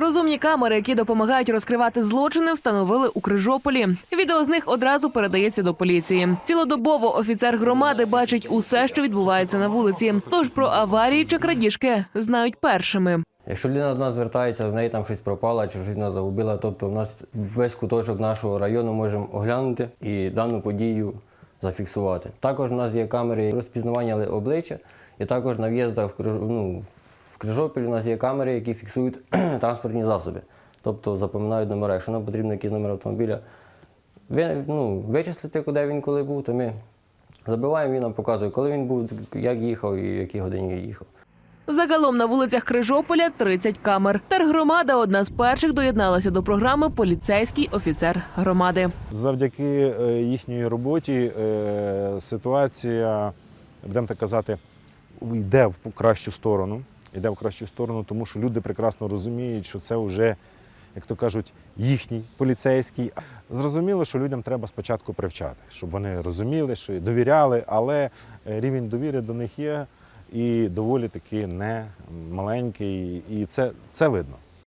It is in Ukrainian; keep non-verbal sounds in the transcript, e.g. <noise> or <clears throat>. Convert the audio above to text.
Розумні камери, які допомагають розкривати злочини, встановили у Крижополі. Відео з них одразу передається до поліції. Цілодобово офіцер громади бачить усе, що відбувається на вулиці. Тож про аварії чи крадіжки знають першими. Якщо людина до нас звертається, в неї там щось пропало чи щось вона загубила, тобто в нас весь куточок нашого району можемо оглянути і дану подію зафіксувати. Також у нас є камери розпізнавання ли- обличчя, і також на в'їздах ну, в Крижопіль у нас є камери, які фіксують <clears throat> транспортні засоби, тобто запам'ятають номера. Якщо нам потрібно якийсь номер автомобіля, ви, ну, вичислити, куди він коли був, то ми забиваємо, він нам показує, коли він був, як їхав і в якій годині їхав. Загалом на вулицях Крижополя 30 камер. Тергромада одна з перших доєдналася до програми Поліцейський офіцер громади. Завдяки е, їхній роботі е, ситуація, будемо так казати, йде в кращу сторону. Йде в кращу сторону, тому що люди прекрасно розуміють, що це вже, як то кажуть, їхній поліцейський. Зрозуміло, що людям треба спочатку привчати, щоб вони розуміли, що довіряли, але е, рівень довіри до них є і доволі таки не маленький. І це, це видно.